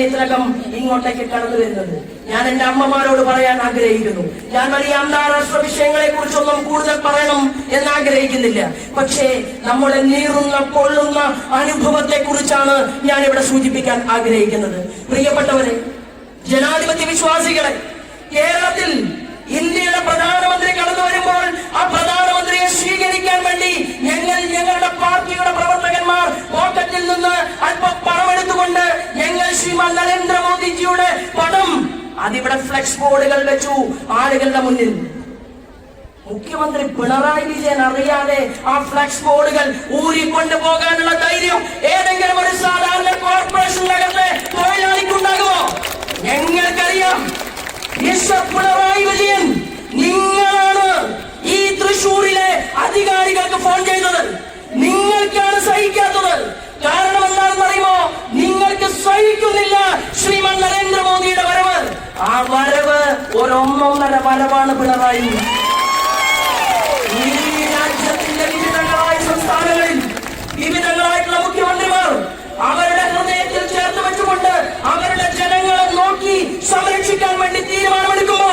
സമയത്തിനകം ഇങ്ങോട്ടേക്ക് കടന്നു വരുന്നത്. ഞാൻ എന്റെ അമ്മമാരോട് പറയാൻ ആഗ്രഹിക്കുന്നു. ഞാൻ വലിയ അന്താരാഷ്ട്ര വിഷയങ്ങളെ കുറിച്ചൊന്നും കൂടുതൽ പറയണം എന്ന് ആഗ്രഹിക്കുന്നില്ല പക്ഷേ നമ്മുടെ നീറുന്ന കൊള്ളുന്ന അനുഭവത്തെ കുറിച്ചാണ് ഞാൻ ഇവിടെ സൂചിപ്പിക്കാൻ ആഗ്രഹിക്കുന്നത്. പ്രിയപ്പെട്ടവരെ ജനാധിപത്യ വിശ്വാസികളെ കേരളത്തിൽ ഇന്ത്യയുടെ പ്രധാനമന്ത്രി കടന്നു വരുമ്പോൾ ആ ഞങ്ങളുടെ പാർട്ടിയുടെ പ്രവർത്തകന്മാർ പോക്കറ്റിൽ നിന്ന് അല്പം പണമെടുത്തുകൊണ്ട് ഞങ്ങൾ ശ്രീമാൻ നരേന്ദ്രമോദിജിയുടെ പടം അതിവിടെ ഫ്ലക്സ് ബോർഡുകൾ വെച്ചു ആളുകളുടെ മുന്നിൽ. മുഖ്യമന്ത്രി പിണറായി വിജയൻ അറിയാതെ ആ ഫ്ലക്സ് ബോർഡുകൾ ഊരിക്കൊണ്ടു പോകാനുള്ള ധൈര്യം ഏതെങ്കിലും ഒരു സാധാരണ കോർപ്പറേഷനിലകത്തെ തൊഴിലാളിക്കുണ്ടാകുമോ ഞങ്ങൾക്കറിയാം. മിസ്റ്റർ പിണറായി വിജയൻ നിങ്ങളാണ് ഈ തൃശൂരിലെ അധികാരികൾക്ക് ഫോൺ ചെയ്തത്. കാരണം എന്താണെന്ന് അറിയുമോ? നിങ്ങൾക്ക് സഹിക്കുന്നില്ല ശ്രീമാൻ നരേന്ദ്രമോദിയുടെ വരവ്. ആ വരവ് ഒരൊന്നൊന്നര വരവാണ് പിണറായി. ഈ രാജ്യത്തിന്റെ വിവിധങ്ങളായ സംസ്ഥാനങ്ങളിൽ വിവിധങ്ങളായിട്ടുള്ള മുഖ്യമന്ത്രിമാർ അവരുടെ ഹൃദയത്തിൽ ചേർത്ത് വെച്ചുകൊണ്ട് അവരുടെ ജനങ്ങളെ നോക്കി സംരക്ഷിക്കാൻ വേണ്ടി തീരുമാനമെടുക്കുമോ?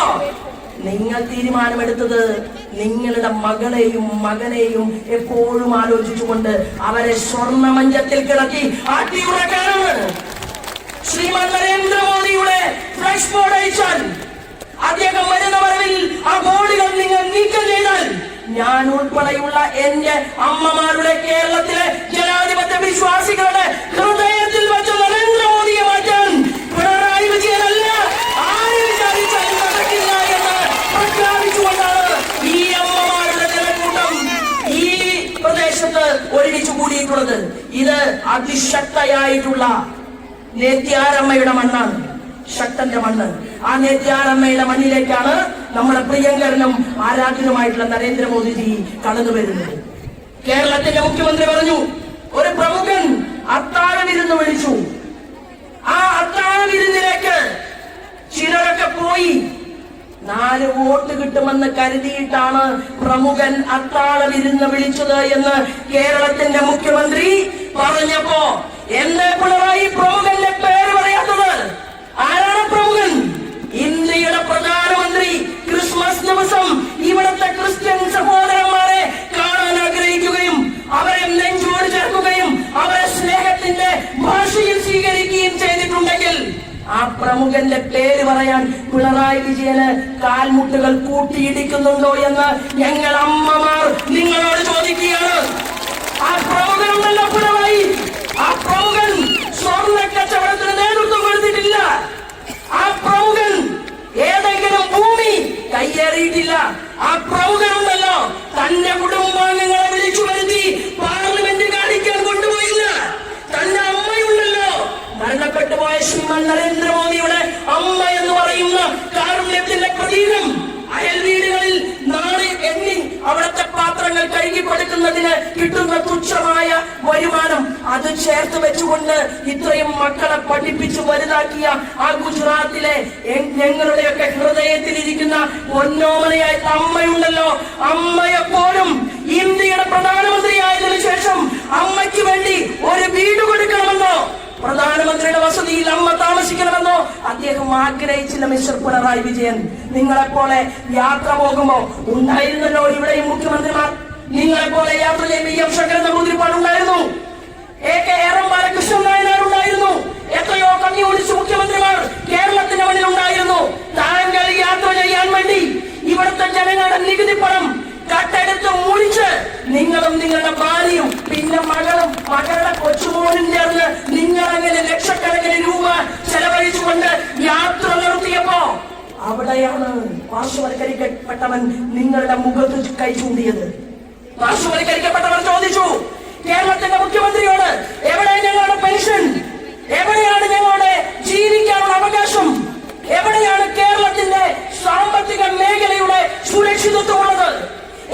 നിങ്ങൾ തീരുമാനമെടുത്തത് നിങ്ങളുടെ മകളെയും മകനെയും എപ്പോഴും ആലോചിച്ചുകൊണ്ട് അവരെ സ്വർണമഞ്ചത്തിൽ കിടക്കി ആട്ടിയുറക്കാനാണ് ശ്രീമാൻ നരേന്ദ്രമോദിയുടെ ഫ്ലഷ് ബോർഡ് അയച്ചാൽ അദ്ദേഹം വരുന്ന വരവിൽ ആ ബോർഡുകൾ നിങ്ങൾ നീക്കം ചെയ്താൽ ഞാൻ ഉൾപ്പെടെയുള്ള എന്റെ അമ്മമാരുടെ കേരളത്തിലെ ജനാധിപത്യ വിശ്വാസികളുടെ ഹൃദയത്തിൽ വെച്ച നരേന്ദ്രമോദിയെ മാറ്റാൻ പിണറായി വിജയനല്ല ആര് വിചാരിച്ചാലും നടക്കില്ല എന്ന് പ്രഖ്യാപിച്ചുകൊണ്ടാണ് ഈ അമ്മമാരുടെ ജനക്കൂട്ടം ഈ പ്രദേശത്ത് കൂടിയിട്ടുള്ളത് ഇത് അതിശക്തയായിട്ടുള്ള നേത്യാരമ്മയുടെ മണ്ണാണ്. ശക്തന്റെ മണ്ണ്. ആ നേത്യാരമ്മയുടെ മണ്ണിലേക്കാണ് നമ്മുടെ പ്രിയങ്കരനും ആരാധനുമായിട്ടുള്ള നരേന്ദ്രമോദിജി കടന്നു വരുന്നത് കേരളത്തിന്റെ മുഖ്യമന്ത്രി പറഞ്ഞു ഒരു പ്രമുഖൻ അത്താഴവിരുന്ന് വോട്ട് കിട്ടുമെന്ന് കരുതിയിട്ടാണ് പ്രമുഖൻ അത്താഴ വിരുന്ന് വിളിച്ചത് എന്ന് കേരളത്തിന്റെ മുഖ്യമന്ത്രി പറഞ്ഞപ്പോ എന്റെ പിണറായി പ്രമുഖന്റെ പേര് പറയാത്തത് ആരാണ് പ്രമുഖൻ? ഇന്ത്യയുടെ പ്രധാനമന്ത്രി ക്രിസ്മസ് ദിവസം ഇവിടുത്തെ ക്രിസ്ത്യൻ സഹോദരന്മാരെ ആ പ്രമുഖന്റെ പേര് പറയാൻ പിണറായി വിജയന് കാൽമുട്ടുകൾ കൂട്ടിയിടിക്കുന്നുണ്ടോ എന്ന് ഞങ്ങൾ അമ്മമാർ നിങ്ങളോട് ചോദിക്കുകയാണ്. ആ പ്രമുഖനുണ്ടല്ലോ പിണറായി. ആ പ്രമുഖൻ സ്വർണ കച്ചവടത്തിന് നേതൃത്വം കൊടുത്തിട്ടില്ല. ആ പ്രമുഖൻ ഏതെങ്കിലും ഭൂമി കയ്യേറിയിട്ടില്ല. ആ പ്രമുഖനുണ്ടല്ലോ തന്റെ കുടുംബാംഗങ്ങളെ പോയ ശ്രീമാൻ നരേന്ദ്രമോദിയുടെ അമ്മ എന്ന് പറയുന്ന കാരുണ്യത്തിന്റെ പ്രതീകം. അയൽ വീടുകളിൽ നാളെ എണ്ണി അവിടുത്തെ പാത്രങ്ങൾ കഴുകി കൊടുക്കുന്നതിന് കിട്ടുന്ന തുച്ഛമായ വരുമാനം അത് ചേർത്ത് വെച്ചുകൊണ്ട് ഇത്രയും മക്കളെ പഠിപ്പിച്ച് വലുതാക്കിയ ആ ഗുജറാത്തിലെ ഞങ്ങളുടെയൊക്കെ ഹൃദയത്തിലിരിക്കുന്ന പൊന്നോമനയായ അമ്മയുണ്ടല്ലോ. അമ്മയെപ്പോലും ഇന്ത്യയുടെ പ്രധാനമന്ത്രിയായതിനു ശേഷം അമ്മയ്ക്ക് വേണ്ടി ഒരു വീട് കൊടുക്കണമെന്നോ പ്രധാനമന്ത്രിയുടെ വസതിയിൽ അമ്മ താമസിക്കണമെന്നോ അദ്ദേഹം ആഗ്രഹിച്ചില്ല മിസ്റ്റർ പിണറായി വിജയൻ. നിങ്ങളെപ്പോലെ യാത്ര പോകുമ്പോ ഉണ്ടായിരുന്നല്ലോ ഇവിടെയും മുഖ്യമന്ത്രിമാർ. നിങ്ങളെപ്പോലെ യാത്ര ചെയ്യുമ്പോൾ ശങ്കരൻ നമ്പൂതിരിപ്പാട് ഉണ്ടായിരുന്നു എ കെ എറം ബാലകൃഷ്ണൻ നായനാർ ഉണ്ടായിരുന്നു. എത്രയോ മുഖ്യമന്ത്രിമാർ കേരളത്തിന്റെ മുന്നിൽ ഉണ്ടായിരുന്നു. താങ്കൾ യാത്ര ചെയ്യാൻ വേണ്ടി ഇവിടുത്തെ ജനങ്ങളുടെ നികുതി പണം കട്ടെടുത്ത് മുറിച്ച് നിങ്ങളും നിങ്ങളുടെ ഭാര്യയും പിന്നെ മകളും മകളുടെ കൊച്ചുമോനും ചേർന്ന് നിങ്ങൾ അങ്ങനെ ലക്ഷക്കണക്കിന് രൂപ ചെലവഴിച്ചുകൊണ്ട് യാത്ര നടത്തിയപ്പോ അവിടെയാണ് പാർശ്വവൽക്കരിക്കപ്പെട്ടവൻ നിങ്ങളുടെ മുഖത്ത് കൈ ചൂണ്ടിയത്. പാർശ്വവൽക്കരിക്കപ്പെട്ടവർ ചോദിച്ചു കേരളത്തിന്റെ മുഖ്യമന്ത്രിയോട് എവിടെ ഞങ്ങളുടെ പെൻഷൻ? എവിടെയാണ് ഞങ്ങളുടെ ജീവിക്കാനുള്ള അവകാശം? എവിടെയാണ് കേരളത്തിന്റെ സാമ്പത്തിക മേഖലയുടെ സുരക്ഷിതത്വമുള്ളത്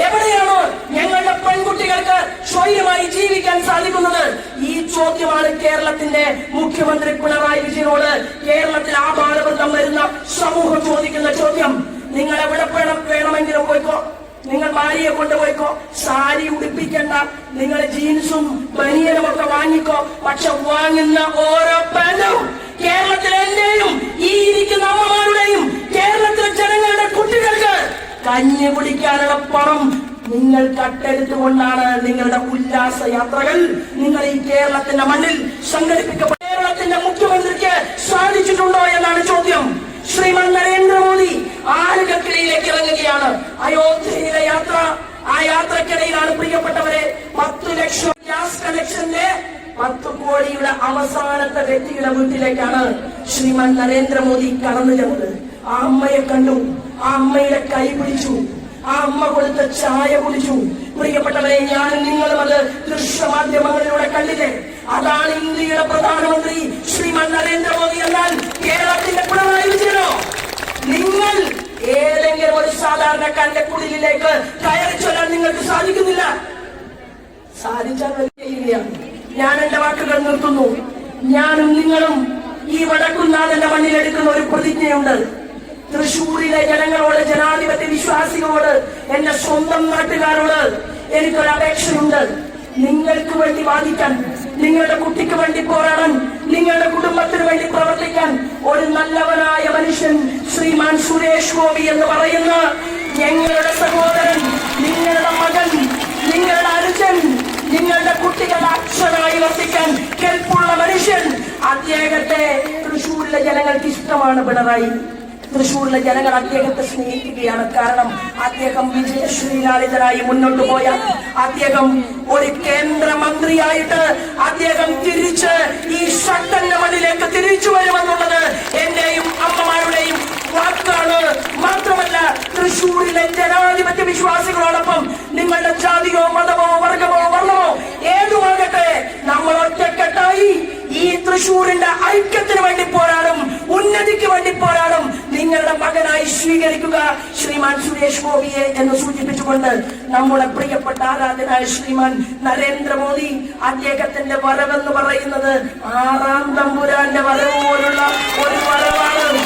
എവിടെയാണ് ഞങ്ങളുടെ പെൺകുട്ടികൾക്ക് സ്വയമായി ജീവിക്കാൻ സാധിക്കുന്നത്? ഈ ചോദ്യമാണ് കേരളത്തിന്റെ മുഖ്യമന്ത്രി പിണറായി വിജയനോട് കേരളത്തിൽ ആപാലബന്ധം വരുന്ന സമൂഹം ചോദിക്കുന്ന ചോദ്യം. നിങ്ങൾ എവിടെ വേണം വേണമെങ്കിലും പോയിക്കോ? നിങ്ങൾ ഭാര്യയെ കൊണ്ടുപോയിക്കോ? സാരി ഉടുപ്പിക്കണ്ട. നിങ്ങൾ ജീൻസും ബനിയനും ഒക്കെ വാങ്ങിക്കോ. പക്ഷെ വാങ്ങുന്ന ഓരോ പെണ്ണും കേരളത്തിലെ എന്റെയും ഈ ഇരിക്കുന്ന അമ്മമാരുടെയും കേരളത്തിലെ ജനങ്ങളുടെ കുട്ടികൾക്ക് കഞ്ഞി കുടിക്കാനുള്ള പണം നിങ്ങൾ കട്ടെടുത്തുകൊണ്ടാണ് നിങ്ങളുടെ ഉല്ലാസ യാത്രകൾ നിങ്ങൾ ഈ കേരളത്തിന്റെ മണ്ണിൽ സംഘടിപ്പിക്കപ്പെട്ട കേരളത്തിന്റെ മുഖ്യമന്ത്രിക്ക് സാധിച്ചിട്ടുണ്ടോ എന്നാണ് ചോദ്യം. ശ്രീമാൻ നരേന്ദ്രമോദി ആളുകൾക്കിടയിലേക്ക് ഇറങ്ങുകയാണ്. അയോധ്യയിലെ യാത്ര ആ യാത്രക്കിടയിലാണ് പ്രിയപ്പെട്ടവരെ പത്തു ലക്ഷം ഗ്യാസ് കണക്ഷന്റെ പത്ത് കോടിയുടെ അവസാനത്തെ വ്യക്തിയുടെ വീട്ടിലേക്കാണ് ശ്രീമാൻ നരേന്ദ്രമോദി കടന്നു ചെന്നത്. ആ അമ്മയെ കണ്ടു. ആ അമ്മയുടെ കൈ പിടിച്ചു. ആ അമ്മ കൊടുത്ത ചായ കുടിച്ചു. പ്രിയപ്പെട്ടവരെ ഞാൻ നിങ്ങളും അത് ദൃശ്യമാധ്യമങ്ങളിലൂടെ കണ്ടില്ലേ? അതാണ് ഇന്ത്യയുടെ പ്രധാനമന്ത്രി ശ്രീമാൻ നരേന്ദ്രമോദി എന്നാൽ കേരളത്തിന്റെ പിണറായി നിങ്ങൾ ഏതെങ്കിലും ഒരു സാധാരണക്കാരന്റെ കുടിലിലേക്ക് കയറി ചൊല്ലാൻ നിങ്ങൾക്ക് സാധിക്കുന്നില്ല? സാധിച്ചാൽ ഞാൻ എന്റെ വാക്കുകൾ നിർത്തുന്നു. ഞാനും നിങ്ങളും ഈ വടക്കുന്നാഥന്റെ മണ്ണിലെടുക്കുന്ന ഒരു പ്രതിജ്ഞയുണ്ട്. തൃശൂരിലെ ജനങ്ങളോട് ജനാധിപത്യ വിശ്വാസികളോട് എന്റെ സ്വന്തം നാട്ടുകാരോട് എനിക്കൊരു അപേക്ഷയുണ്ട്. നിങ്ങൾക്ക് വേണ്ടി വാദിക്കാൻ നിങ്ങളുടെ കുട്ടിക്ക് വേണ്ടി പോരാടാൻ നിങ്ങളുടെ കുടുംബത്തിന് വേണ്ടി പ്രവർത്തിക്കാൻ ഒരു നല്ലവനായ മനുഷ്യൻ ശ്രീമാൻ സുരേഷ് ഗോപി എന്ന് പറയുന്ന ഞങ്ങളുടെ സഹോദരൻ നിങ്ങളുടെ മകൻ നിങ്ങളുടെ അനുജൻ നിങ്ങളുടെ കുട്ടികൾ അക്ഷരായി വസിക്കാൻ കെൽപ്പുള്ള മനുഷ്യൻ. അദ്ദേഹത്തെ തൃശ്ശൂരിലെ ജനങ്ങൾക്ക് ഇഷ്ടമാണ് പിണറായി. തൃശ്ശൂരിലെ ജനങ്ങൾ അദ്ദേഹത്തെ സ്നേഹിക്കുകയാണ്. കാരണം അദ്ദേഹം വിജയശ്രീലാളിതനായി മുന്നോട്ട് പോയ അദ്ദേഹം ഒരു കേന്ദ്രമന്ത്രിയായിട്ട് അദ്ദേഹം തിരിച്ച് ഈ ശക്തന്റെ മണ്ണിലേക്ക് തിരിച്ചു വരുമെന്നുള്ളത് എന്റെയും അമ്മമാരുടെയും വാക്കാണ്. മാത്രമല്ല തൃശ്ശൂരിലെ ജനാധിപത്യ വിശ്വാസികളോടൊപ്പം നിങ്ങളുടെ ജാതിയോ മതമോ വർഗമോ വർണമോ ഏതുമാകട്ടെ നമ്മൾ ഒറ്റക്കെട്ടായി ഈ തൃശ്ശൂരിന്റെ ഐക്യത്തിന് വേണ്ടി പോരാടും ഉന്നതിക്ക് വേണ്ടി പോരാടും നിങ്ങളുടെ മകനായി സ്വീകരിക്കുക. ശ്രീമാൻ സുരേഷ് ഗോപിയെ എന്ന് സൂചിപ്പിച്ചുകൊണ്ട് നമ്മുടെ പ്രിയപ്പെട്ട ആരാധനായ ശ്രീമാൻ നരേന്ദ്രമോദി അദ്ദേഹത്തിന്റെ വരവെന്ന് പറയുന്നത് ആറാം തമ്പുരാന്റെ വരവ് പോലുള്ള ഒരു വരവാണ്.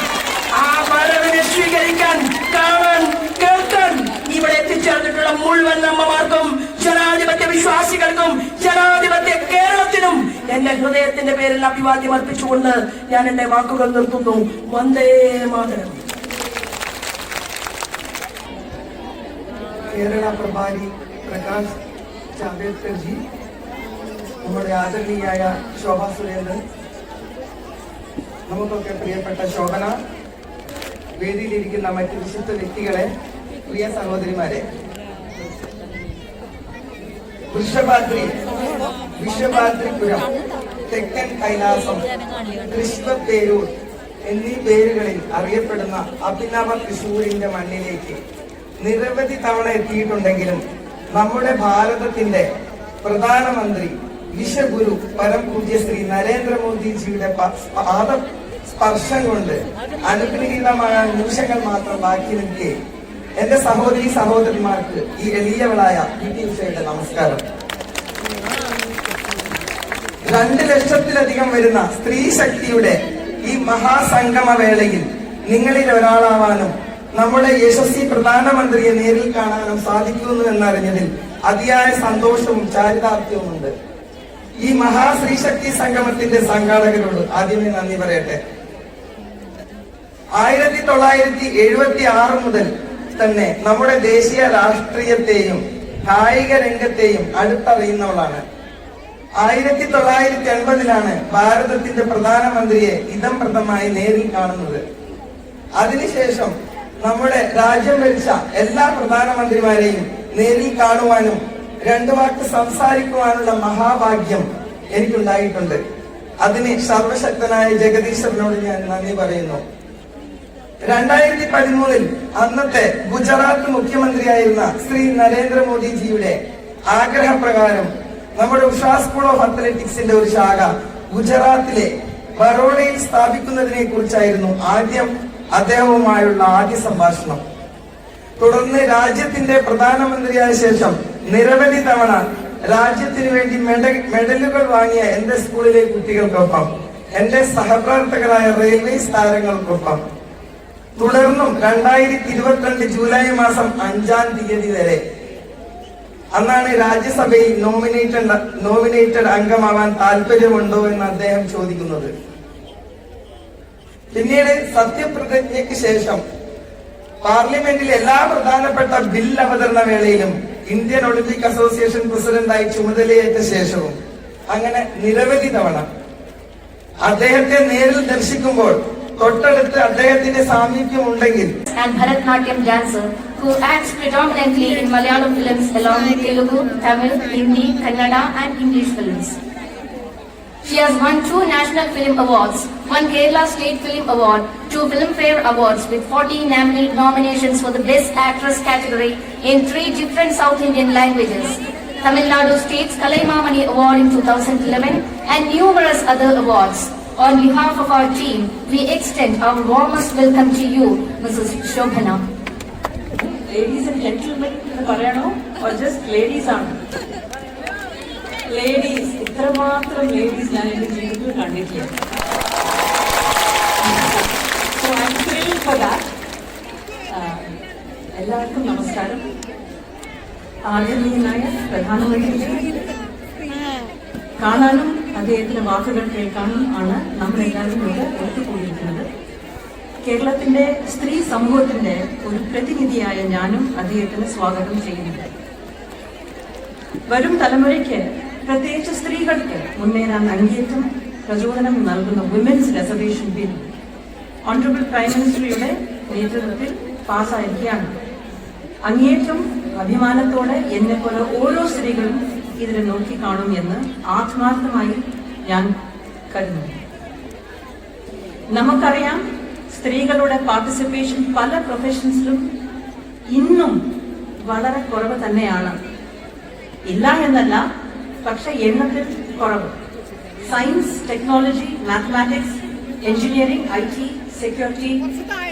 ആ വരവിനെ സ്വീകരിക്കാൻ കാണാൻ കേൾക്കാൻ ഇവിടെ എത്തിച്ചേർന്നിട്ടുള്ള മുഴുവൻ അമ്മമാർക്കും ജനാധിപത്യ വിശ്വാസികൾക്കും ജനാധിപത്യ കേരളത്തിനും എന്റെ ഹൃദയത്തിന്റെ പേരിൽ അഭിവാദ്യം അർപ്പിച്ചുകൊണ്ട് ഞാൻ എന്റെ വാക്കുകൾ നിർത്തുന്നു. വന്ദേ മാതരം. കേരള പ്രഭാരി പ്രകാശ് ജാവേദ്കർ ജി നമ്മുടെ ആദരണീയായ ശോഭ സുരേന്ദ്രൻ നമുക്കൊക്കെ പ്രിയപ്പെട്ട ശോഭന വേദിയിലിരിക്കുന്ന മറ്റ് വിശുദ്ധ വ്യക്തികളെ പ്രിയ സഹോദരിമാരെ. വൃഷഭാദ്രി വിശ്വഭാദ്രിപുരം തെക്കൻ കൈലാസം കൃഷ്ണപേരൂർ എന്നീ പേരുകളിൽ അറിയപ്പെടുന്ന അഭിനവ തൃശൂരിന്റെ മണ്ണിലേക്ക് നിരവധി തവണ എത്തിയിട്ടുണ്ടെങ്കിലും നമ്മുടെ ഭാരതത്തിന്റെ പ്രധാനമന്ത്രി വിശ്വഗുരു പരംപൂജ്യ ശ്രീ നരേന്ദ്രമോദിജിയുടെ പാദ സ്പർശം കൊണ്ട് അനുഗ്രഹീതമായ നിമിഷങ്ങൾ മാത്രം ബാക്കി നിൽക്കെ എന്റെ സഹോദരി സഹോദരന്മാർക്ക് ഈ എളിയവളായ പി. ടി. ഉഷയുടെ നമസ്കാരം. രണ്ട് ലക്ഷത്തിലധികം വരുന്ന സ്ത്രീ ശക്തിയുടെ ഈ മഹാസംഗമ വേളയിൽ നിങ്ങളിൽ ഒരാളാവാനും നമ്മുടെ യശസ്വി പ്രധാനമന്ത്രിയെ നേരിൽ കാണാനും സാധിക്കുന്നു എന്നറിഞ്ഞതിൽ അതിയായ സന്തോഷവും ചാരിതാർത്ഥ്യവുമുണ്ട്. ഈ മഹാശ്രീശക്തി ശക്തി സംഗമത്തിന്റെ സംഘാടകരോട് ആദ്യമേ നന്ദി പറയട്ടെ. ആയിരത്തി തൊള്ളായിരത്തി എഴുപത്തി ആറ് മുതൽ തന്നെ നമ്മുടെ ദേശീയ രാഷ്ട്രീയത്തെയും കായിക രംഗത്തെയും അടുത്തറിയുന്നവളാണ്. ആയിരത്തി തൊള്ളായിരത്തി എൺപതിലാണ് ഭാരതത്തിന്റെ പ്രധാനമന്ത്രിയെ ഇതം പ്രദമായി നേരിൽ കാണുന്നത്. അതിനുശേഷം നമ്മുടെ രാജ്യം ഭരിച്ച എല്ലാ പ്രധാനമന്ത്രിമാരെയും നേരിൽ കാണുവാനും രണ്ടു വാക്ക് സംസാരിക്കുവാനുള്ള മഹാഭാഗ്യം എനിക്കുണ്ടായിട്ടുണ്ട്. അതിന് സർവശക്തനായ ജഗദീശ്വരനോട് ഞാൻ നന്ദി പറയുന്നു. രണ്ടായിരത്തി പതിമൂന്നിൽ അന്നത്തെ ഗുജറാത്ത് മുഖ്യമന്ത്രിയായിരുന്ന ശ്രീ നരേന്ദ്രമോദിജിയുടെ ആഗ്രഹപ്രകാരം നമ്മുടെ ഉഷാ സ്കൂൾ ഓഫ് അത്ലറ്റിക്സിന്റെ ഒരു ശാഖ ഗുജറാത്തിലെ ബറോഡയിൽ സ്ഥാപിക്കുന്നതിനെ കുറിച്ചായിരുന്നു ആദ്യം അദ്ദേഹവുമായുള്ള ആദ്യ സംഭാഷണം. തുടർന്ന് രാജ്യത്തിന്റെ പ്രധാനമന്ത്രിയായ ശേഷം നിരവധി തവണ രാജ്യത്തിന് വേണ്ടി മെഡലുകൾ വാങ്ങിയ എന്റെ സ്കൂളിലെ കുട്ടികൾക്കൊപ്പം എന്റെ സഹപ്രവർത്തകരായ റെയിൽവേസ് താരങ്ങൾക്കൊപ്പം തുടർന്നും രണ്ടായിരത്തി ഇരുപത്തിരണ്ട് ജൂലൈ മാസം അഞ്ചാം തീയതി വരെ അന്നാണ് രാജ്യസഭയിൽ നോമിനേറ്റഡ് നോമിനേറ്റഡ് അംഗമാവാൻ താല്പര്യമുണ്ടോ എന്ന് അദ്ദേഹം ചോദിക്കുന്നത്. പിന്നീട് സത്യപ്രതിജ്ഞയ്ക്ക് ശേഷം പാർലമെന്റിൽ എല്ലാ പ്രധാനപ്പെട്ട ബിൽ അവതരണ വേളയിലും ഇന്ത്യൻ ഒളിമ്പിക് അസോസിയേഷൻ പ്രസിഡന്റായി ചുമതലയേറ്റ ശേഷവും അങ്ങനെ നിരവധി തവണ അദ്ദേഹത്തെ നേരിൽ ദർശിക്കുമ്പോൾ തൊട്ടടുത്ത് അദ്ദേഹത്തിന്റെ സാമീപ്യം ഉണ്ടെങ്കിൽ who acts predominantly in Malayalam films along with Telugu, Tamil, Hindi, Kannada and English films. She has won two National Film Awards, one Kerala State Film Award, two Filmfare Awards with 14 nominations for the Best Actress category in three different South Indian languages. Tamil Nadu State's Kalaimamani Award in 2011 and numerous other awards. On behalf of our team, we extend our warmest welcome to you, Mrs. Shobhana. Ladies and gentlemen, or just ladies are. Ladies ഇത്രമാത്രം ladies ഞാൻ എന്റെ ജീവിതത്തിൽ കണ്ടിട്ടില്ല. എല്ലാവർക്കും നമസ്കാരം. ആദരണീയനായ പ്രധാനമന്ത്രി കാണാനും അദ്ദേഹത്തിന്റെ വാക്കുകൾ കേൾക്കാനും ആണ് നമ്മൾ എല്ലാവരും ഇവിടെ ഒത്തുകൂടിയിരിക്കുന്നത് കേരളത്തിന്റെ സ്ത്രീ സമൂഹത്തിന്റെ ഒരു പ്രതിനിധിയായ ഞാനും അദ്ദേഹത്തിന് സ്വാഗതം ചെയ്യുന്നുണ്ട് വരും തലമുറയ്ക്ക് പ്രത്യേകിച്ച് സ്ത്രീകൾക്ക് മുന്നേറാൻ അംഗീകാരം പ്രചോദനം നൽകുന്ന women's reservation bill honourable prime മിനിസ്റ്ററിയുടെ നേതൃത്വത്തിൽ പാസ്സായിരിക്കുകയാണ്. അങ്ങേറ്റം അഭിമാനത്തോടെ എന്നെ പോലെ ഓരോ സ്ത്രീകളും ഇതിനെ നോക്കിക്കാണും എന്ന് ആത്മാർത്ഥമായി ഞാൻ കരുതുന്നു. നമുക്കറിയാം സ്ത്രീകളുടെ പാർട്ടിസിപ്പേഷൻ പല പ്രൊഫഷൻസിലും ഇന്നും വളരെ കുറവ് തന്നെയാണ്. ഇല്ല എന്നല്ല പക്ഷെ എണ്ണത്തിൽ കുറവ്. Science technology mathematics engineering I T security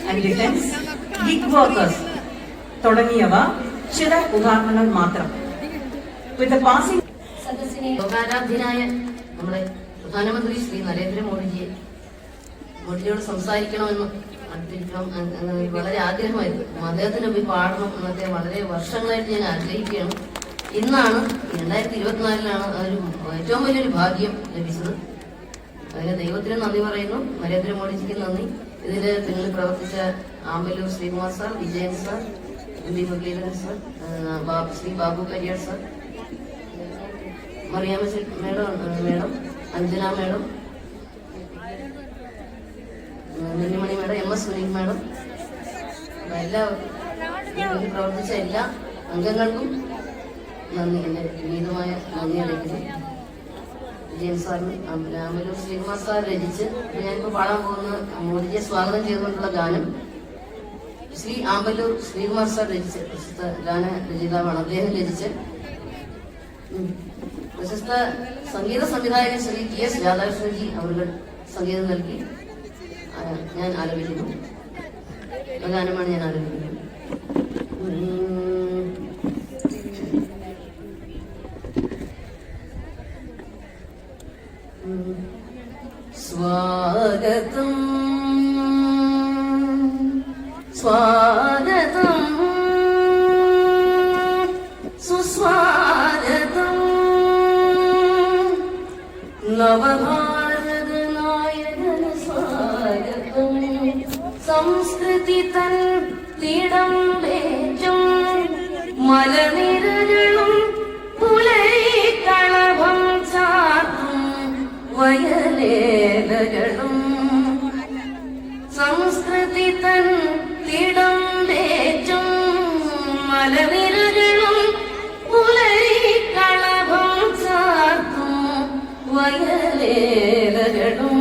and defence gig workers തുടങ്ങിയവ ചില ഉദാഹരണങ്ങൾ മാത്രം. വിത്ത് പാസിംഗ് സദസ്സിനെ ലോകാരാധ്യനായ നമ്മുടെ പ്രധാനമന്ത്രി ശ്രീ നരേന്ദ്രമോദിജിയെ മോദിജിയോട് സംസാരിക്കണമെന്ന് അദ്ദേഹം വളരെ ആഗ്രഹമായിരുന്നു. അദ്ദേഹത്തിന് പോയി പാടണം എന്നൊക്കെ വളരെ വർഷങ്ങളായിട്ട് ഞാൻ ആഗ്രഹിക്കുകയാണ്. ഇന്നാണ് രണ്ടായിരത്തി ഇരുപത്തിനാലിലാണ് അതൊരു ഏറ്റവും വലിയൊരു ഭാഗ്യം ലഭിച്ചത്. അതിന് ദൈവത്തിന് നന്ദി പറയുന്നു. നരേന്ദ്രമോദിജിക്ക് നന്ദി. ഇതിന്റെ പിന്നിൽ പ്രവർത്തിച്ച Amballoor Sreekumar sir Vijayan sir M P Muraleedharan sir Shri Babu Kariyar sir Mariyamma madam madam Anjana madam Nellimani madam M S Sunil madam എല്ലാവർക്കും പ്രവർത്തിച്ച എല്ലാ അംഗങ്ങൾക്കും നന്ദി. എന്റെ വിനീതമായ നന്ദി അറിയിക്കുന്നു. ജെയിംസ് സാറിന് രാമലൂർ ശ്രീകുമാർ സാർ രചിച്ച് ഞാനിപ്പോ പാടാൻ പോകുന്ന മോദിജിയെ സ്വാഗതം ചെയ്തുകൊണ്ടുള്ള ഗാനം ശ്രീ ആമ്പല്ലൂർ ശ്രീകുമാർ സാർ രചിച്ച് പ്രശസ്ത ഗാന രചയിതാവാണ്. അദ്ദേഹം രചിച്ച് പ്രശസ്ത സംഗീത സംവിധായകൻ ശ്രീ ടി എസ് രാധാകൃഷ്ണൻജി അവർക്ക് സംഗീതം നൽകി. ഞാൻ ആലപിക്കുന്നു. ഗാനമാണ് ഞാൻ ആലപിക്കുന്നത്. സ്വാഗതം. സ്വാഗതം. സുസ്വാഗതം. നവഭാരത നായകന് സ്വാഗതം. സംസ്കൃതി തൻ തിടമ്പേറ്റും മലനിരകളും പുലരിക്കളഭം ചാർത്തും വയലേലകളും. തൻ തിടമ്പേറ്റും മലനിരകളും പുലരിക്കളഭം ചാർത്തും വയലേലകളും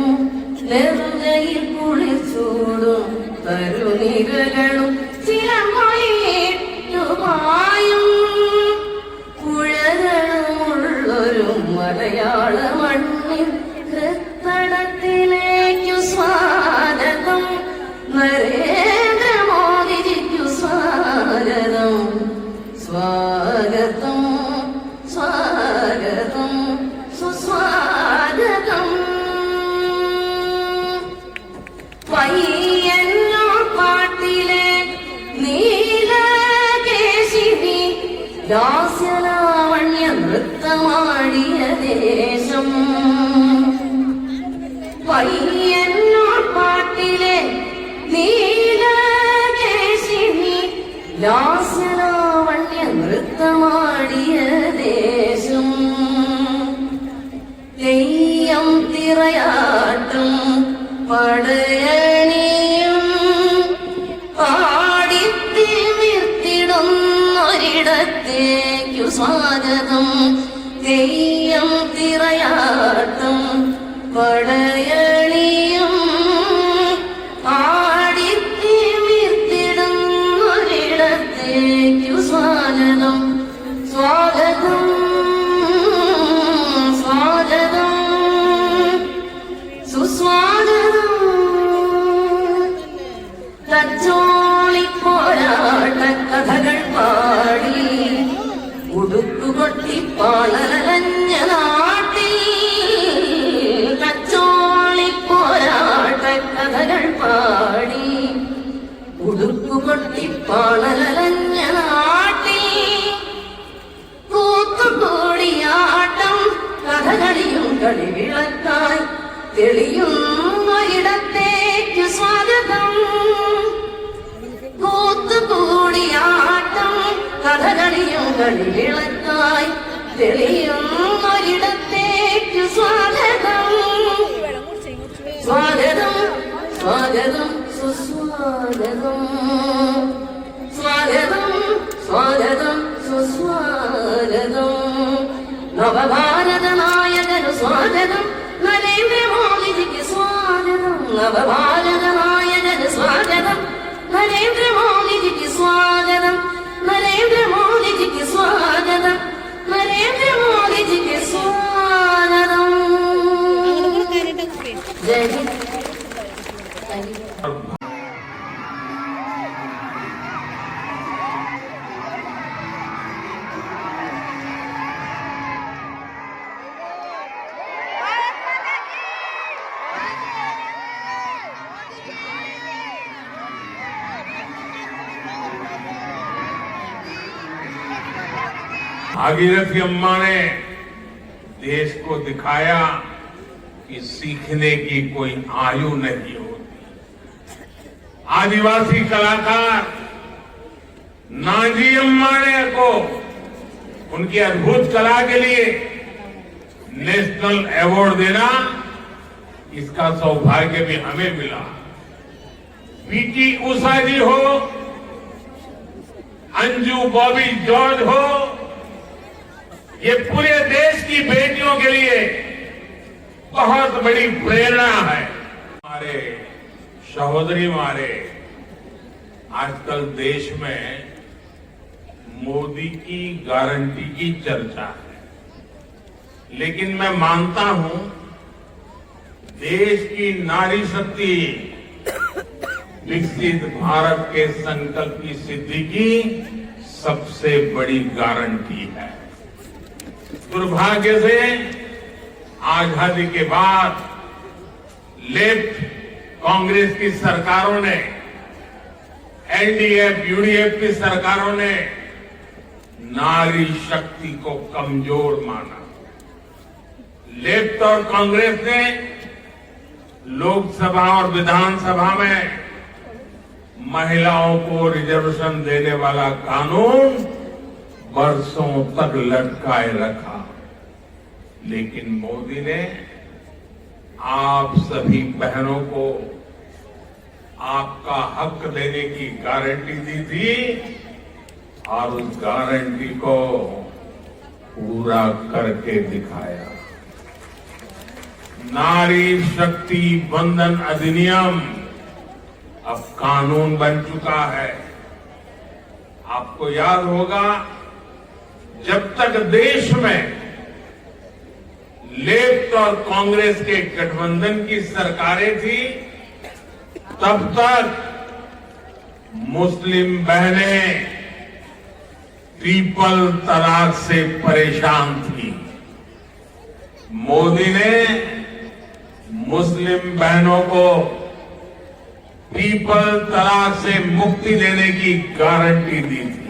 നെറുകയിൽ കുളിച്ചൂടും തരുനിരകളും ചിലമൊഴിയിട്ടുമായും പുഴകളുമുള്ളൊരു മലയാള മണ്ണിൽ ലാസ്യലാവണ്യ നൃത്തമാടിയ ദേശം. തെയ്യം തിറയാട്ടും പടയണിയും കഥകളിയും തെളിയുന്നൊരിടത്തേക്ക് സ്വാഗതം. സ്വാഗതം സ്വാഗതം സുസ്വാഗതം. സ്വാഗതം സ്വാഗതം സുസ്വാഗതം. നവഭാരത നായകന് സ്വാഗതം. നരേന്ദ്രമോദിജിക്ക് സ്വാഗതം. നവഭാരത നായകന് സ്വാഗതം. നരേന്ദ്രമോദിജിക്ക് സ്വാഗതം നരേന്ദ്രമോദിജിക്ക് സ്വാഗതം. നരേന്ദ്രമോദിജിക്ക് സ്വാഗതം. भागीरथी अम्मा ने देश को दिखाया कि सीखने की कोई आयु नहीं होती। आदिवासी कलाकार नाजी अम्मा ने को उनकी अद्भुत कला के लिए नेशनल अवार्ड देना इसका सौभाग्य भी हमें मिला। पीटी उषा जी हो, अंजू बॉबी जॉर्ज हो ये पूरे देश की बेटियों के लिए बहुत बड़ी प्रेरणा है। हमारे सहोदरी मारे, आजकल देश में मोदी की गारंटी की चर्चा है। लेकिन मैं मानता हूँ, देश की नारी शक्ति, विकसित भारत के संकल्प की सिद्धि की सबसे बड़ी गारंटी है। दुर्भाग्य से आज़ादी के बाद लेफ़्ट कांग्रेस की सरकारों ने, एनडीएफ, यूडीएफ की सरकारों ने नारी शक्ति को कमज़ोर माना। लेफ़्ट और कांग्रेस ने लोकसभा और विधानसभा में महिलाओं को रिजर्वेशन देने वाला कानून बरसों तक लटकाए रखा। लेकिन मोदी ने आप सभी बहनों को आपका हक देने की गारंटी दी थी और उस गारंटी को पूरा करके दिखाया। नारी शक्ति बंधन अधिनियम अब कानून बन चुका है। आपको याद होगा, जब तक देश में लेफ़्ट और कांग्रेस के गठबंधन की सरकारें थी, तब तक मुस्लिम बहनें ट्रिपल तलाक से परेशान थी। मोदी ने मुस्लिम बहनों को ट्रिपल तलाक से मुक्ति देने की गारंटी दी थी।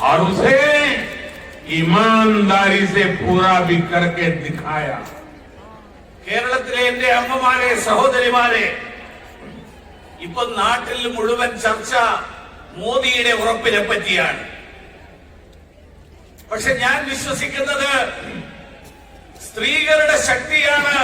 और उसे ईमानदारी से पूरा भी करके दिखाया കേരളത്തിലെ എന്റെ അമ്മമാരെ സഹോദരിമാരെ ഇപ്പൊ നാട്ടിൽ മുഴുവൻ ചർച്ച മോദിയുടെ ഉറപ്പിനെ പറ്റിയാണ് പക്ഷെ ഞാൻ വിശ്വസിക്കുന്നത് സ്ത്രീകളുടെ ശക്തിയാണ്